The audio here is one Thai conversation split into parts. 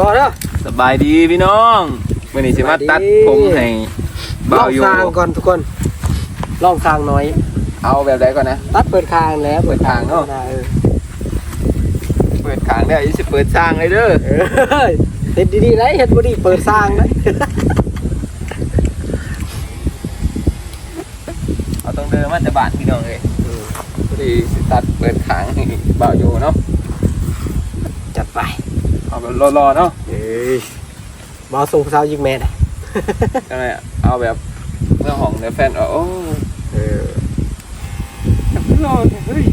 รอเด้อ สบายดีพี่น้องวันนี้สิมาตัดผมให้ลบ่าอวงอยู่สร้างก่อนทุกคนลองสร้างหน่อย เอาแบบใดก่อนนะ ตัดเปิดคางแล้วเปิดคางเนอะเออเปิดขางได้ยี่สิเปิดสร้างเลยเด้อเออเฮ็ดดีๆได้เฮ็ดบ่ดีเปิดสร้างได้เอาต้องเดินมาแต่บ้านพี่น้องเลยพอดีสิตัดเปิดขางให้บ่าวอยู่เนาะจัดไป เอาแบบรอๆเนาะเอ้ยบ่เอาส่งผู้สาวยิงแม่น่ะจังไงอะเอาแบบเมื่อห้องเดี๋ยวแฟนเอาโอ้เออรอเฮ้ย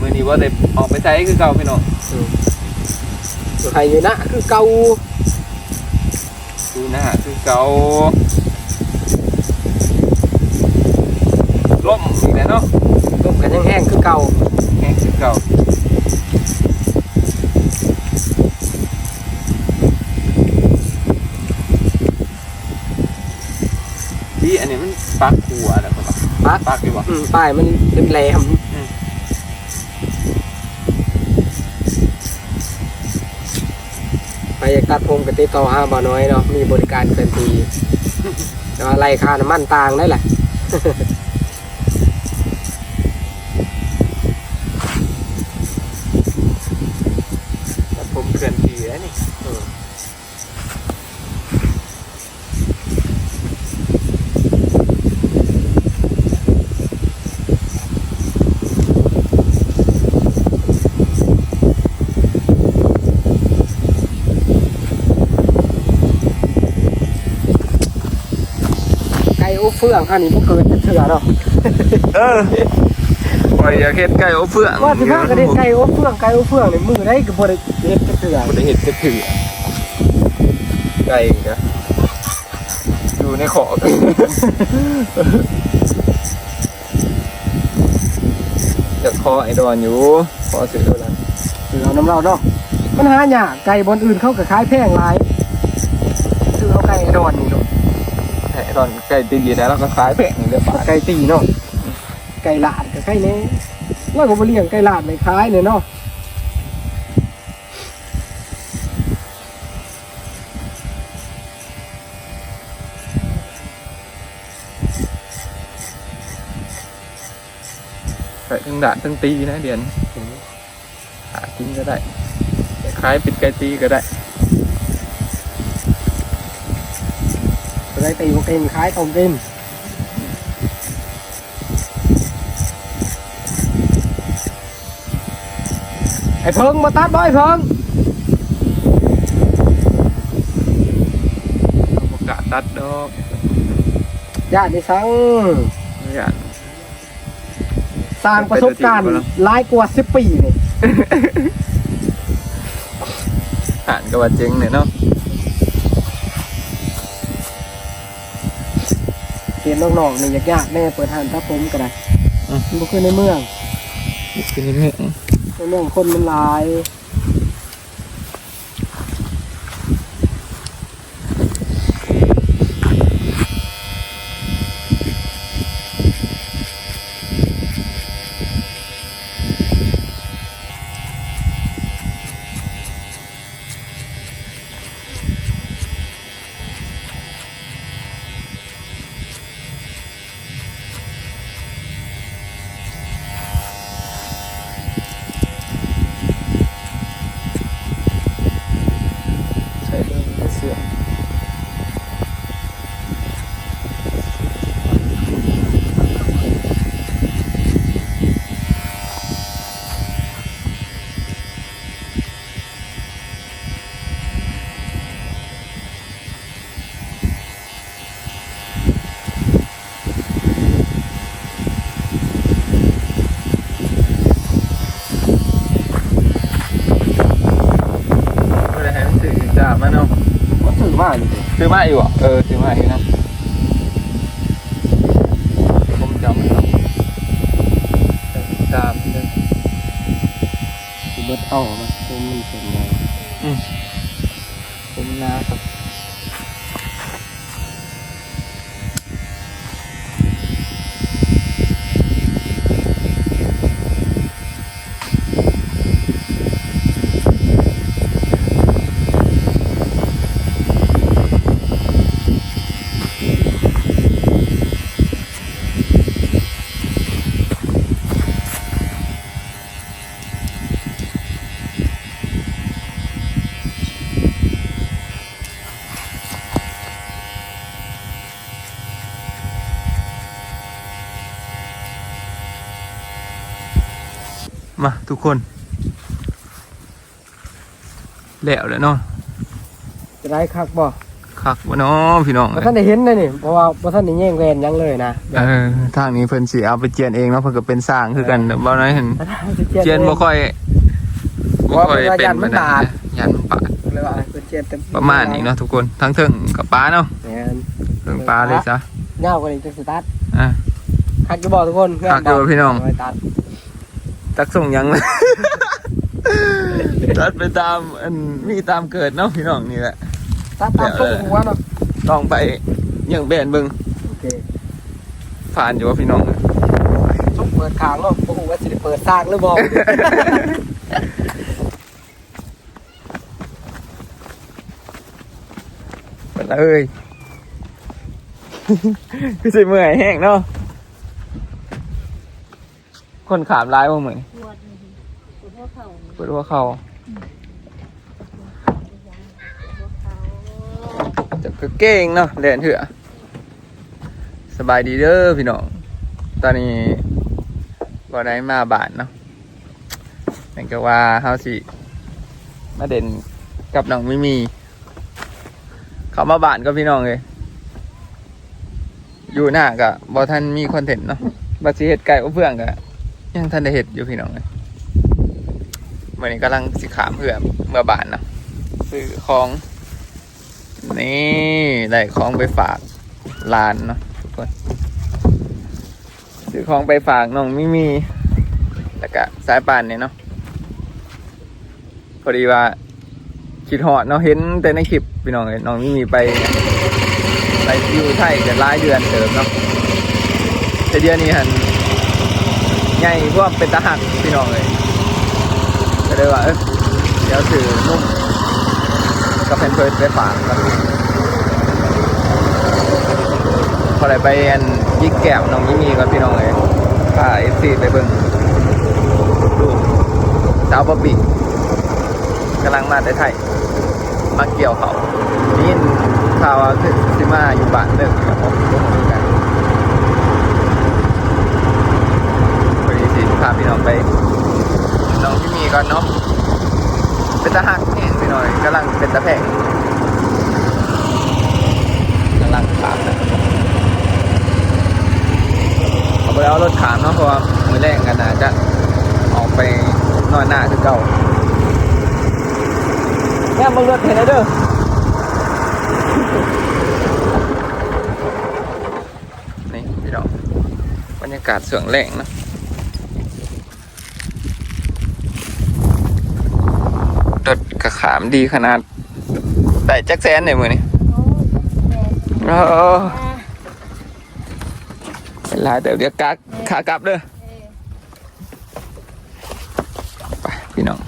มือนี้ว่าได้ออกไปใช้คือเก่าพี่น้องอยู่ใครอยู่นะคือเก่าดูหน้าคือเก่าล่มอีกแล้วเนาะลมกันยังแห้งคือเก่าแห้งคือเก่า ปักหัวนะครับปักปักดีบ่อืมป้ายมันเป็นแหลมอืมไปอยากตัดผมก็ติดต่อหาบ่าวน้อยเนาะมีบริการเคลื่อนที่แต่ว่าไล่ค่าน้ำมันต่างได้แหละแต่ผมเคลื่อนที่แล้วนี่ เฟื่องอันนี้บ่เกิดจะเถื่อเนาะเออปล่อยอยากเฮ็ดไก่อบเฟืองว่าสิพากันเฮ็ดไก่โอ้เฟื่องไก่โอ้เฟื่องนี่มือได้ก็บ่ได้เฮ็ดจะเถื่อบ่ได้เฮ็ดจะถือไก่ก็อยู่ในขอกจะคอไอดอนอยู่คอซื้อเท่านั้นเถื่อน้ำเราเนาะมันหายากไก่บนอื่นเขาก็ขายแพงหลายคือเอาไก่ดอนนี่เนาะไอดอนไก่ตีนดีแล้วเราก็ขายแพงเรื่อยบาทไก่ตีเนาะไก่หลาดก็ไก่แน่ว่าก็บ่เลี้ยงไก่หลาดไม่ขายเนี่ยเนาะไก่ทั้งด่านทั้งตีนะเดียนหากินก็ได้ขายปิดไก่ตีก็ได้ ไก่ตีบ่เก่งขายต้มเก่งไอ้เพิงมาตัดบ่ไอ้เพิงโอกาสตัดดอกญาติได้สั่งไม่อยากสร้างประสบการณ์หลายกว่า10ปีนี่ อ่านก็ว่าเจ๊งเนี่ยเนาะ เกณฑ์น้องๆนี่ยากๆแน่เปิดห้านถ้าผมก็ได้มันบ่คือในเมืองกินนิดนึงในเมืองคนมันหลาย ใช้เรื่องเสื่อม ก็เลยให้มันสื่อจ่ามาเนาะ มันถือมาก อยู่ดิซื้อมาอยู่อะเออซื้อมาอยู่นะผมจำไม่ได้ตามเลยสิเบิดเอามันผมมันเป็นไงผมนะครับ กคนแล้วแล้วเนาะจะได้คักบ่คักวะเนาะพี่น้องบ่ท่านได้เห็นเลยนี่เพราะว่าบ่ท่านได้แย่งแหวนหยังเลยนะเออทางนี้เพิ่นสิเอาไปเจียนเองเนาะเพิ่นก็เป็นสร้างคือกันแต่บ่น้อยเห็นเจียนบ่ค่อยบ่ค่อยเป็นปานใดนะยันมันบาดเลยว่าเพิ่นเจียนเต็มประมาณนี้เนาะทุกคนทั้งเทิงกับปลาเนาะแม่นเทิงปลาเลยซะยาวกว่านี้จังสิตัดอะคักอยู่บ่ทุกคนคักอยู่พี่น้อง เาไว้ตัดตักส่งยังเลยตัดไปตามอันมีตามเกิดเนาะพี่น้องนี่แหละตัดตามเดี๋ต้ยนวหัวเนาะต้องไปยังแบนเบิ่งโอเคผ่านอยู่ว่าพี่น้องซุกเปิดขางเนาะบ่ฮู้ว่าสิได้เปิดซากหรือบ่ไปเลยคือสิเมื่อยแห้งเนาะ คนขามร้ายว่าเหมือนปวดปวดหัวเข่าปวดหัวเข่าจะเก่งเนาะเรียนเถอะสบายดีเด้อพี่น้อง ตอนนี้บ่ได้มาบานเนาะนั่นก็ว่าเฮาสิมาเด่นกับน้องไมิมี เขามาบานก็พี่น้องเลยอยู่หน้าก็บ่ทันมีคอนเทนต์เนาะบัดสิเฮ็ดไก่เพื่องก็ ยังทันได้เฮ็ดอยู่พี่น้องเลยวันนี้กำลังสิขามเพื่อเมื่อบานเนาะซื้อของ นี่ได้ของไปฝากลานเนาะทุกคนซื้อของไปฝากน้องมิมีแล้วก็สายป่านเนี่ยเนาะพอดีว่าคิดหอดเนาะเห็นแต่ในคลิปพี่น้องเลยน้องมิมีไปไปอยู่ไทยกันหลายเดือนเติมเนาะแต่เดือนนี้หัน ใหญ่พวกเป็นตาหักพี่น้องเลยก็เลยว่าเออเดี๋ยวถือนุ่มก็เป็นเพื่อนไปฝากครับพอได้ไปอันยิกแก้วน้องมิมีกับพี่น้องเลยพาเอฟซีไปเบิ่งลูกสาวบอบบี้กำลังมาแต่ไทยมาเกี่ยวเขาได้ยินข่าวคือซิมาอยู่บ้านเลิกกับผมผมเหมือนกันพอดีสิพาพี่น้องไปน้องมิมีก่อนเนาะ เป็นตาหักแห้งไปหน่อยกำลังเป็นตาแพงกำลังขามนะเอาไปเอารถขามเนาะเพราะว่ามือแรงกันนะจะออกไปนอนหน้าคือเก่าแม่มึงรถเห็นแล้วเด้อนี่พี่น้องบรรยากาศเสียงแรงเนาะรถกระขามดีขนาดแต่แจ็คแซนเนี่ยมือนี่โอ้ยแม่โอ้อ่าเป็นไรเดี๋ยวเดี๋ยวกาขากลับเด้อเออไปพี่น้อง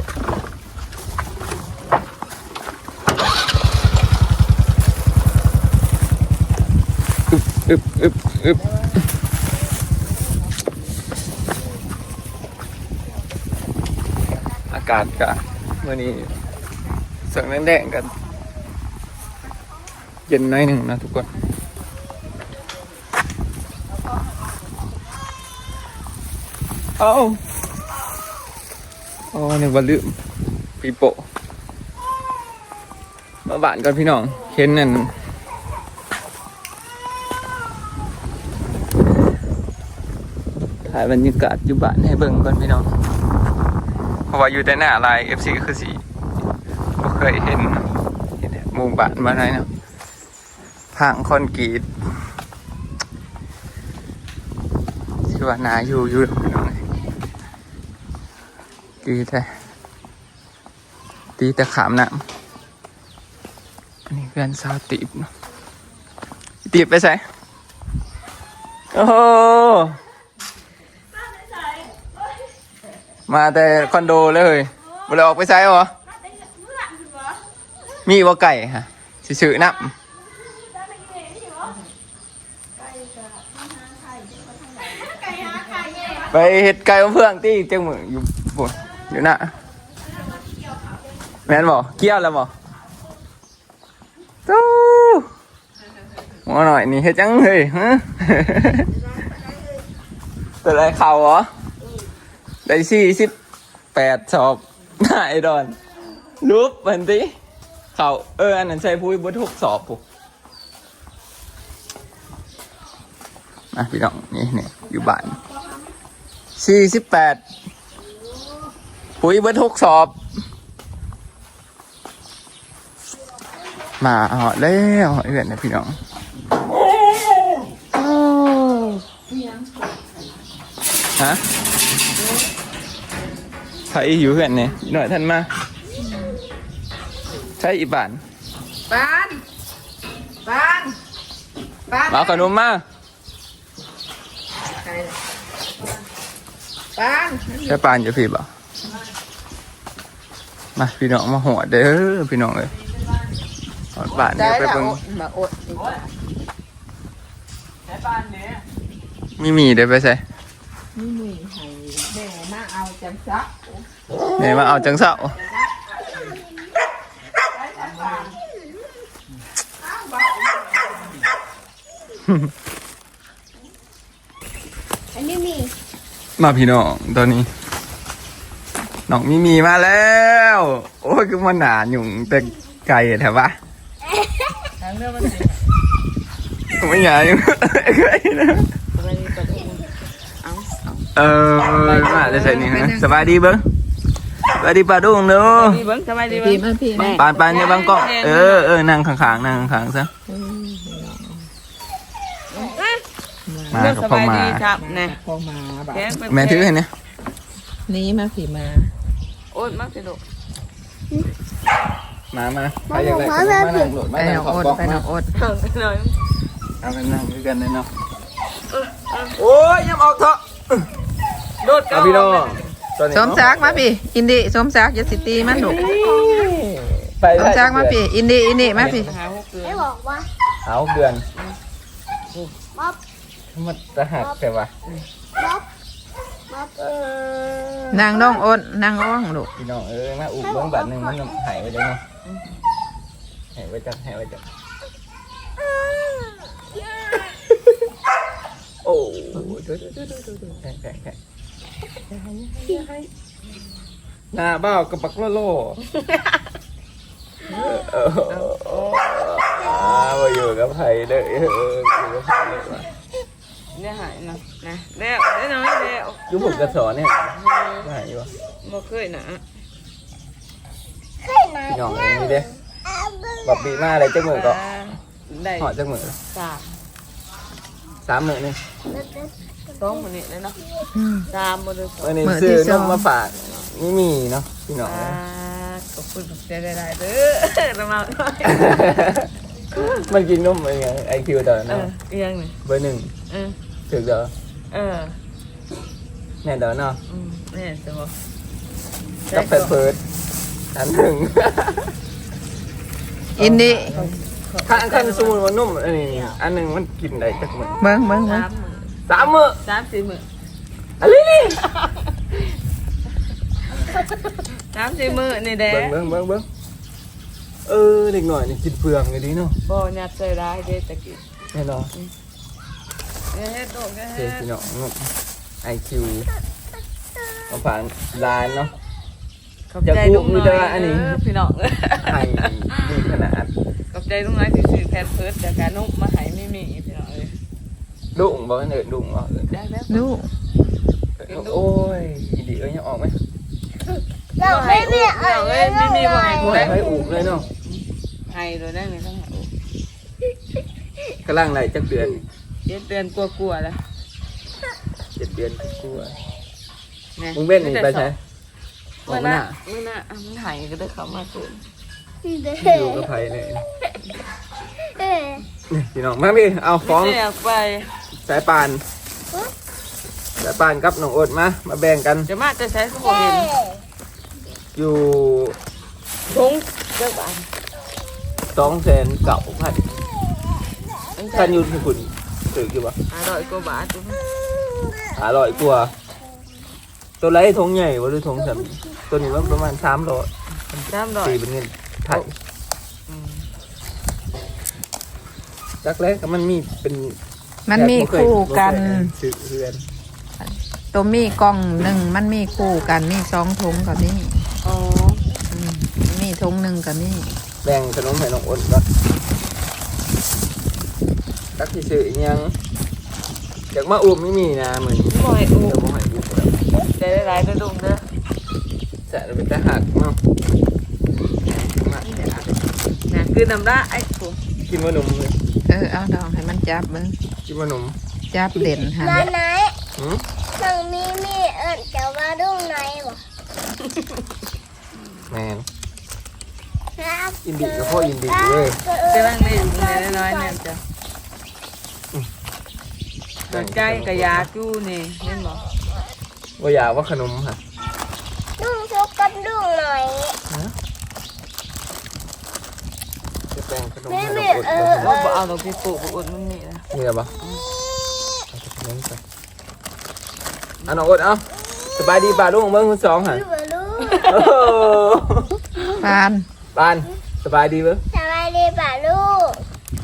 อึบอึบอึบอึบากาศกะมื่อนี้เสียงแดงๆกัน เย็นน้อยหนึ่งนะทุกคนเอาโอ้เนี่ยวันลืมปีโปะมาบ้านก่อนพี่น้องเห็นนั่นถ่ายบรรยากาศอยู่บ้านให้เบิ่งก่อนพี่น้อง ว่าอยู่แต่หน้าลาย FC คือสีบ่เคยเห็นเห็นหมู่บ้านมาไหนเนาะทางคอนกรีตที่ว่านาอยู่อยู่ดีแต่ดีแต่ขามน้ำอันนี้เพื่อนสาวตีบตีบไปใส่โอ้โห มาแต่คอนโดเลยบ่เลยออกไปใส่เหรอมีว่าไก่ฮะชื่อๆนับไปเห็ดไก่กับเพื่องตีเจ้ามืออยู่บนอยู่น่ะแม่นบ่เกี่ยวแล้วบ่ตู้หัวหน่อยนี่เฮ็ดจังเฮ้ยฮะตัวอะไรเข่าเหรอ ได้สี่สิบแปดสอบไอดอนรูปมันสิเขาเอออันนั้นใช่พุ้ยบดหกสอบปุ๊มาพี่น้องนี่นี่อยู่บ้านสี่สิบแปดพุ้ยบดหกสอบ มาเหาะแล้วเหาะเอื่อนนะพี่น้องฮะ ใครอยู่เพื่อนเนี่ยอีกหน่อยท่านมาใช่อีบานปานปานปานมาเอาขนมมาใครล่ะปานใช่ปานอยู่พี่บ่มาพี่น้องมาหัวเด้อพี่น้องเลยหอดบ้านได้เดี๋ยวไปแล้วเบิ่งมาอดอีกมีมีเดี๋ยวไปใส่นี่มือให้แม่มาเอาจังซัก เนี่ยมาเอาจังเสาอันนี้มีมาพี่น้องตอนนี้น้องมีมีมาแล้ว โอ้ยคือมันหนาหยุ่งแต่ไกลแถวปะทางเรื่องมันสิไม่หนาอยู่ไกลนะอะไรก็ได้เอาเอาเออมาจะใส่นี่ฮะสบายดีเบิ้ง สบายดีป่าดุงเด้อดีเบิ้งสบายดีเบิ้งมาพี่แม่ปานปานเนี่ยบางกล้องเออเออนั่งข้างๆนั่งข้างๆซะมาเรื่องกับสพ่อบายมาดีครับนะพอมาแบบแกงเป็นแม่ถือให้เนี่ยนี้มาผีมา โอ๊ยมากสิลูกมามาใครอยากได้ก็มานั่งโหลดไปมานั่งน้องขอบอดกล้องไปน้มาองอดเอาหน่อยเอากันนั่งด้วยกันเลยเนาะโอ้ยยังออกเถอะโดดเอาพี่น้องตอนนี้ สมซักมาพี่ อินดี้สมซักอยาสิตีมันดุไปสมซักมาพี่ อินดี้อินดี้มาพี่หาหกเกลือไม่บอกว่าเอาเดือนบ๊อบมันจะหักแต่ว่าบ๊อบบ๊อบนางน้องอดนางอ้องดุพี่น้องเอ้ยมาอุบเบื้องบัตรหนึ่งมันหายไปจังเนาะหายไปจังหายไปจังโอ้ยดูดูดูดูดูดูแข่งแข่งแข่ง หน้าเบ้ากับปักโลโลอออ่ามาอยู่กับไผ่เด้อเอออยู่กับไผ่เด้อว่ะเนี่ยหายนะนะแล้วได้น้อยแล้วอยุผมกระสอนเนี่ยหายอยู่วะบ่เคยนะพี่น้องเอ้ยนี่เด้บอกปีมาอะไรจักมือก็ได้หอดจักมือสามสามมือนี่ สองมื้อนี้เลยเนาะสามมื้อเลยสองวันนี้ซื้อนมมาฝากนี่มีเนาะพี่น้อง อ่าเอ้ยขอบคุณผมใจได้ได้เด้อระมาหน่อยมันกินนมอะไรเงี้ยไอคิวต่อเอเนาะอเอียงนี่เบอร์หนึ่งเออถึกเด้อเออแน่เด้อเนาะอืมแม่จะบอกกับแพดเพิร์ดอันหนึ่ง อินดี้ขั้นขั้นสมุนมันนุ่มอันนี้นี่อันหนึ่งมันกินได้จักมือเบิ้งเบิ้งเบิ้งสามมื้อ สามมือสามสี่มื้ออะไรนี่สามสี่มื้อนี่แหละเบิ้งเบิ้งเบิ้งเบิ้งเออเด็กหน่อยนี่กินเปลืองเลยดีเนาะบ่ยัดใส่ร้ายเด้ตะกี้แน่นอนเฮ็ดโดดโอเคเฮ็ดพี่น้องไอคิวมาผ่านร้านเนาะขอบใจลุงหน่อยจะพูดมีแต่ว่าอันนี้เพี่น้องไอดีขนาดขอบใจลุงน้อยที่ซื้อแพนเพิร์ดจากการนุ่มมาให้ไม่มีพี่น้องเอ้ย ดุ่งบอกเอิญดุ่งบอกเอิญได้แล้วดูโอ้ยอีดีเอ้ยยังออกไหมเราไม่มีพี่น้องเอ้ยไม่มีบ่ให้โอ้กูยได้ให้อุกเลยเนาะให้โดยได้ไหมต้องให้กำลังไหลจักเดือนเจ็ดเดือนกลัวๆแล้วเจ็ดเดือนกลัวนะมึงเว้นนี่ไปใช้ออเมื่กอมาหน่ะน้าเมื่อน่ะอะมันหายก็ได้เข้ามาคืนอยู่กับไผ่เลยเอ๊ะนี่พี่น้องมาพี่เอาฟ้องไม่อยากไป สายปานสายปานกับน้องโอดมา มาแบ่งกัน จะมาจะใช้สมองเห็นอยู่ทุงเจ้าบ้านสองแสนเก่าพันท่านอยูที่คุณถืออยู่ปะอร่อยกว่าบาทจุ๊บหาร้อยกว่า ตัวไรทงใหญ่วะหรือทงสันตัวนี้มันประมาณสามร้อยสามร้อยตีเป็นเงินไทยอืมจักแรกก็มันมีเป็น มันมีคู่กันซื้อเพื่อนตัวมีกล่องหนึ่งมันมีคู่กันมีสองถุงกับนี่อ๋ออืมมีถุงหนึ่งกับนี่แบ่งขนมให้น้องอ้นก่อนตักที่ซื้ออีกยังอยากมาอุ้มไม่มีนะเหมือนบ่ให้อูเดี๋ยวบ่ให้อุ้มแล้วได้หลายๆกระดุมเด้อจะเป็นตาหักเนาะมานะคือน้ำละไอ้ผมกินขนมเลย เออเอาดองให้มันจับเบิ้งกินขนมจับเด่นหันมาไหนหืมน้องมีมีเอิญจะมาดูไหนบ่แมนครับอินดีกับพ่ออินดีเว้ยจะนั่งได้อยู่ในน้อยๆเนี่ยจ้ะสนใจกระยาจู้นี่เห็นบ่ว่าอยากว่าขนมค่ะดุ้งชกกันดุ้งหน่อย จะ แบ่งขนมไม่ให้มีน้องอ้นเอก่ออนว่าบ่เอาดอกพี่ปู่บ่อุดมันนี่นะนี่เหรอปะเอาจากขนมก่อนเอาน้องอ้นเอาสบายดีป่าลุงเบิ้งคุณสองหันไม่บ่รู้โอ้โหปานปานสบายดีเบิ้งสบายดีป่ะลูก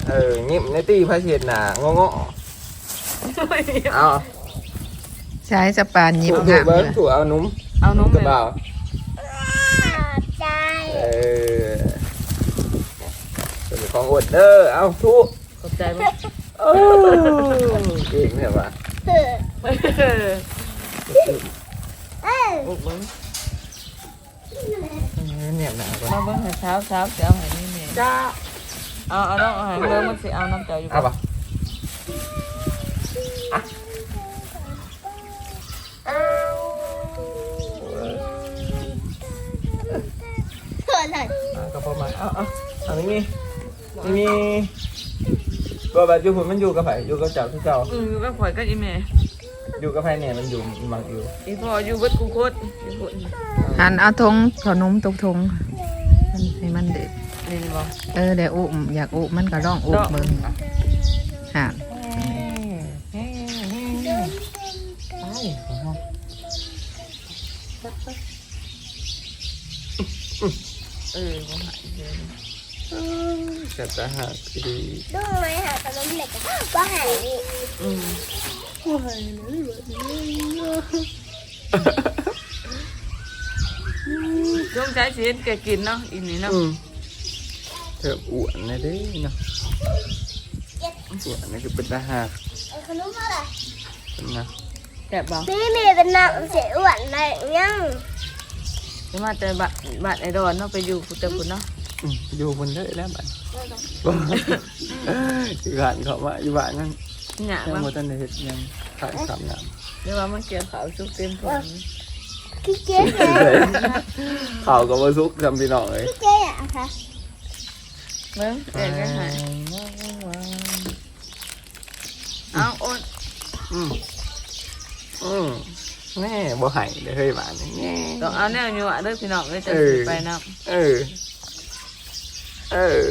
เอองิบในตี้พระเชียดหนางงอๆเอาใช้สปานหยิบถูกงามเบิ้งเลยถูกเอานุ่มเอานมกระแม่เป๋าขอบใจเออเป็น ของอดเด้อเอาทุกขอบใจบ่โอ้เก่งใช่ปะเออเออเอออุดเบิ่งเนี่ยหนาปะมาเบิ่งให้เช้าเช้าจะเอาให้นี่แม่จ้าเอาเอาน้องเอาให้เบิ่งมันสิเอาน้ำเจ้าอยู่เอาปะเขินเลยเอากระเพาะมาเอาเอาเอาไม่มีไม่มีตัวแบบอยู่หุ่นมันอยู่กับไผอยู่กับเจ้าที่เจ้าอืออยู่กับข่อยกับอีแม่อยู่กับไผเนี่ยมันอยู่มังอยู่อีพ่ออยู่เบิดกูโคตรอยู่พุ่นหันเอาทงขนมตุกทงมันให้มันเด็ดนี่บ่เออเดี๋ยวอุ้มอยากอุ้มมันก็ร้องอุ้มเบิ้งหันเออ บ่หายเลยแต่จะหักดีดุ้งไหมหาขนมเหล็กก็หายดิอืมช่วงใช้ชีวิตแกกินเนาะอีนี่เนาะอืมเธออ้วนนะเด้เนาะอ้วนนี่คือเป็นตาหักเอาขนมอะไรนะแต่บ่มีมีเป็นนางเสียอ้วนอะไรยังจะมาแต่บัดบัดไอ้ดอนเนาะไปอยู่พุทธคุณเนาะ อืมอยู่บนได้แล้วบัดอยู่บ้านเขาว่าอยู่บ้านนั่นหยายังบ้างบ่ทันได้เฮ็ดหยังขายคำน้ำเดี๋ยวว่ามันเกี่ยวขาวชุกเต็มถุงพี่เจ๊เหรอข่าวกับว่าซุกจำพี่น้องเลยพี่เจ๊อะคะเบิ่งเอ็นก็หายเอาโอนอืมอืมแม่บ่ใหายเลยเฮ้ยบ้านนี่แง่ต้องเอาแนวอยู่อะเด้อพี่น้องเด้อจะเออไปนำเออ เออ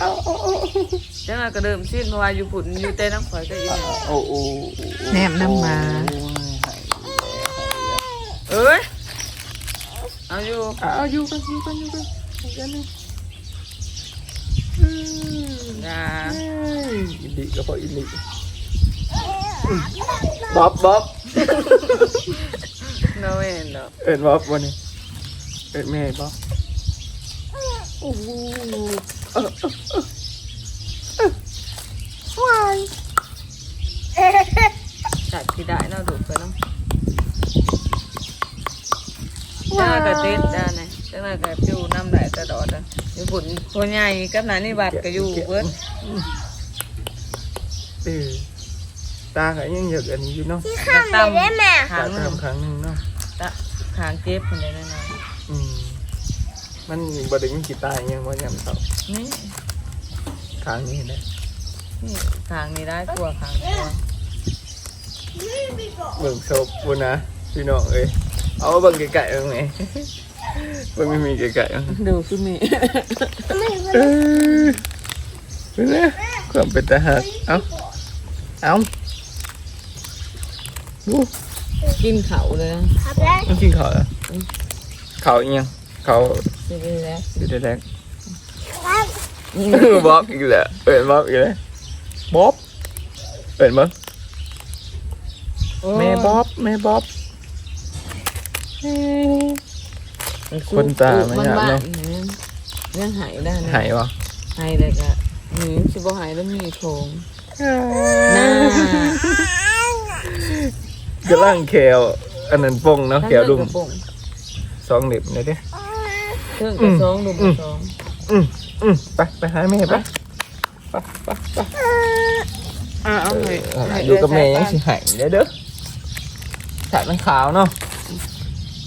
เอาเอาเอาจังได๋ก็เดิมสิ้นเพราะว่าอยู่พุ่นอยู่แต่น้ำข่อยก็อีแม่โอ้โอ้แนมน้ำมา เอ้ยเอาอยู่เอาอยู่กันอยู่กันอยู่กันอยู่กันนี่อย่าอินดีก็พออินดีบ๊อบบ๊อบโนเวนดอกเอ็ดบ๊อบวันนี้เอ็ดแม่บ๊อบ จัดที่ได้เนาะดูไปเนาะจังได๋ก็ติดได้นะจังได๋ก็อยู่น้ำได้ตลอดอะอยู่พุ่นพ่อใหญ่กับนานี่บัดก็อยู่เบิดเออตาก็ยังอยากอันนี้อยู่เนาะที่ข้ามเลยได้ไหมขางตาหนึงทำครั้งหนึ่งเนาะตะขางเจ็บพุ่นได้แน่นอนอืม มันบไดมีกีตาร์อิหยังว่ายำเต่านี่ครั้งนี้เห็นไหมนี่ขางนี้ได้กลัวขางกลัวเบิ่งศพบุญนะพี่น้องเอ้ยเอามาเบิ่งไก่ๆตรงไหนเบิ่งไม่มีไก่ๆมั้งดูคือมีเออเป็นไงความเป็นตาหักเอาเอาดูกินเขาเลยครับแล้วมันกินข้าวเหรอข้าวอีหยัง ข้าวสิได้แล้วสีแดงครับๆบ๊อบอีกแล้วเปิดบ๊อบอีกแล้วบ๊อบเปิดมั้งแม่บ๊อบแม่บ๊อบคนตาไม่อยากเนอะยังหายได้นะหายวะหายเลยก็หนีสิบ่หายแล้วมีโครงน่ากำลังแขวอันนั้นปงเนาะแขวดุมกระป๋องสองเหน็บเลยดิ เครื่องกระสองดุมกระสองอืมอืมไปไปหาแม่ไปไปไปไปอะเอาให้เอออยู่กับแม่ยังสิหายเด้อเด้อฉากมันขาวเนาะ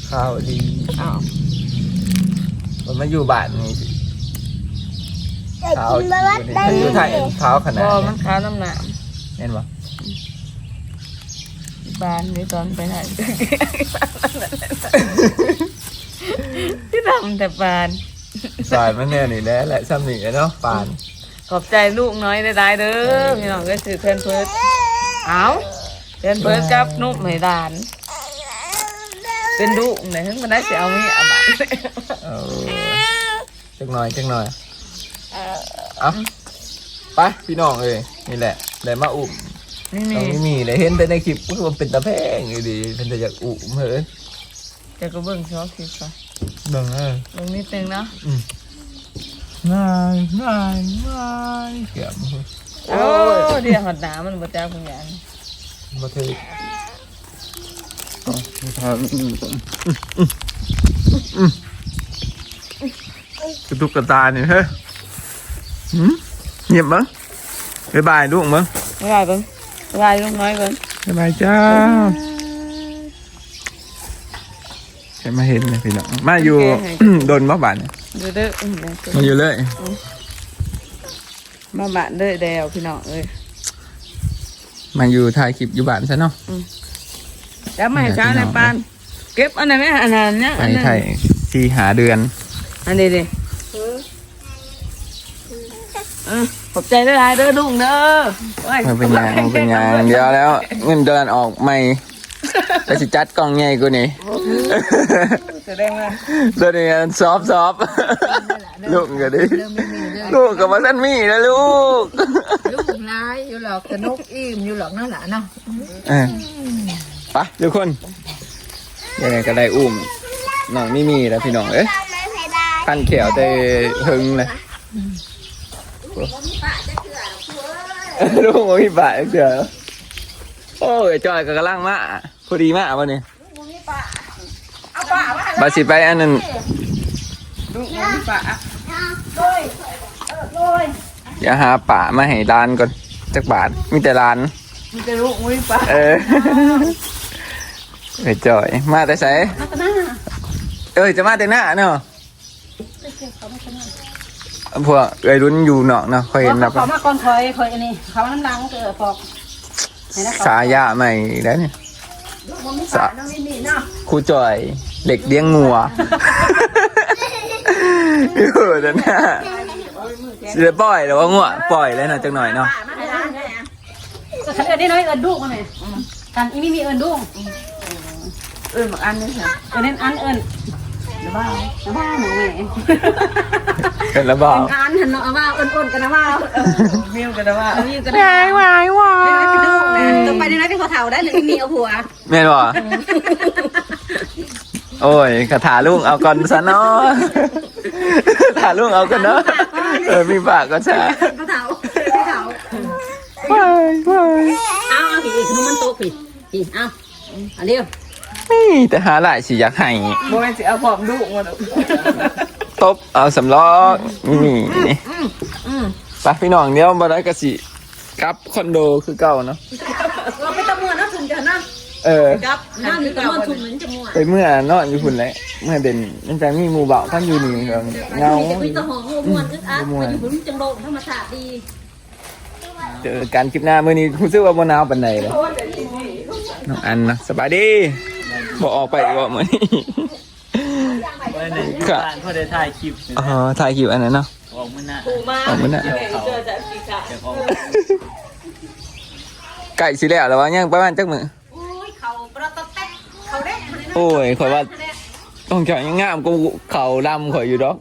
ขาวดีเอาวมันมาอยู่บ้านนี่สิขาวดได้มันอยู่ไทยขาวขนาดพอนี้มันขาวน้ำหนามเห็นปะบานนี่ตอนไปไหน ที่ทำแต่บาน สายมันแน่นี่แหละแหละซ้ำนี่เนาะปานขอบใจลูกน้อยได้ๆเด้อพี่น้องก็ซื้อเพื่อนเพิร์ดเอาเพื่อนเพิร์ดกับนุ่มไม่ดาน เป็นดุไหนถึงมันได้เสียเอามีอาบานเออจักหน่อยจักหน่อยเอาไปพี่น้องเอ้ยนี่แหละได้มาอุ้มนี่น้องนี่ไม่มีเลยเห็นแต่ในคลิปก็มันเป็นตะแพงอยู่ดีเป็นแต่อยากอุ้มเฮ้ย จะก็เบิ่งชอบคลิปก่อนเบิ่งเออเบิ่งนิดนึงเนาะง่ายง่ายง่ายเกี่ยมโอ้เดี๋ยวหอดหนามันบ่จ้าคุณยายมาเถอะอ๋อไม่ทำอืมอืมกระตุกกระตาเนี่ยเฮ้ยหืมเงียบมั้งบ๊ายบายลูกมั้งไม่ได้เบิ่งไม่ได้ลูกน้อยเบิ่งบ๊ายบายจ้า ใครมาเห็นนะพี่น้องมาอยู่ โดนบ้าบานเนี่ยเด้อเด้ออืมเด้อมาอยู่เลยมาบ้านเด้อเดียวพี่น้องเอ้ยมาอยู่ถ่ายคลิปอยู่บ้านซะเนาะแล้วมาให้ช้าในปานเก็บอันไหนไหมอันนั้นเนี่ยไปอันนั้นถ่ายที่หาเดือนอันนี้ดิเออขอบใจได้หลายๆเด้อลุงเด้อโอ้ย มันเป็นยางมันเป็นยางเดียวแล้ว เงินเดือนออกใหม่ แต่สิจัดกล่องใหญ่กูนี่แสดงว่าเดี๋ยวนี้ซอฟซอฟลูกก็ดิเริ่มไม่มีเรื่องลูกกับมาสั้นมีนะลูกลูกนายอยู่หรอกสนุกอิ่มอยู่หรอกนั่นแหละเนาะเออไปทุกคนยังไงก็ได้อุ้มน้องนี่มีแล้วพี่น้องเอ้ยไม่เคยได้พันเขียวแต่หึงเลยลูกของพี่ป่าเสือโอ้ยจอยกับกระลังมา พอดีมากวันนี้บาสิไปอันนั้นลุงของพี่ป่าอย่าหาป่ามาให้ร้านก่อนจักบาทมีแต่ร้านมีแต่ลูกของพี่ป่าเออเอ้ยจอย มาแต่ไสเอ้ยจะมาแต่หน้าเนาะพวกเอ้ยรุ่นอยู่เนาะเนาะคอยเห็นนะเขามาก่อนคอยคอยอันนี้เขาน้ำลังเกิดฟอกสายาใหม่แล้วเนี่ย สาครูจอย เหล็กเลี้ยงงัวอยู่แต่หน้าจะปล่อยหรือว่างัวปล่อยแล้วเนาะจังหน่อยเนาะก็ฉันเอินได้น้อยเอินดุ้งมาไหมกันอีมีมีเอินดุ้งเออหมักอันนี้ค่ะเอินเน้นอันเอิน นะบ้านะบ้าหนูแม่เป็นระบาอันหันเนาะว่าเอินเอินกันนะว่ามิวกันนะว่ามีกันได้วายวายดุ้งนะต่อไปในนั้นที่เขาเฒ่าได้หรือมีเอาผัวแม่นบ่โอ้ยกระถาลุงเอาก่อนซะเนาะถาลุงเอาก่อนเนาะเออมีปากก็ใช่เขาเฒ่าเขาเฒ่าว้ายว้ายเอาเอาผีขนมมันโตผีผีเอาอันเดียว นี่แต่หาหลายสิอยากให้โมเมนสิเอาผมลูกมาดูตบเอาสำล้อนี่ไปพี่น้องเดี๋ยวบ่ได้กะสิกลับคอนโดคือเก่าเนาะเราไปตะมวนนะถุนกันนะเออกับนั่นตะมวนถุนเหมือนจะมวนไปเมื่อนอนอยู่พุ่นแหละเมื่อเด่นมันจะมีหมู่เบาพันอยู่นี่ก็เงามีตะหองมวนอึดอัดไปอยู่บนจังโลกธรรมชาติดีเจอกันคลิปหน้ามื้อนี้รู้สึกว่าบ่หนาวปานใดเลยน้องอันนะสบายดี บ่ออกไปบ่มื้อนี้วันหนึ่งครับบ้านพ่อได้ถ่ายคลิปอ๋อถ่ายคลิปอันนั้นเนาะ ออกมื่อหน้าออกมื้อน่ะเกี่ยวเขาเจอจากปีกาเกี่ยวเขาไก่สิแล้วแล้วว่ายังประมาณจักมื้อโอ้ยเขาประตะแตะเขาเด็กคนนี้โอ้ยข่อยว่าต้องเจาะยังงามกูเขาลำข่อยอยู่ดอก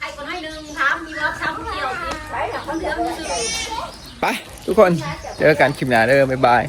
ไอ้คนให้หนึ่งถามมีรับช้ำเกี่ยวไปกับคนเดียว ไปทุกคนเจอกันคลิปหน้าเด้อบ๊ายบาย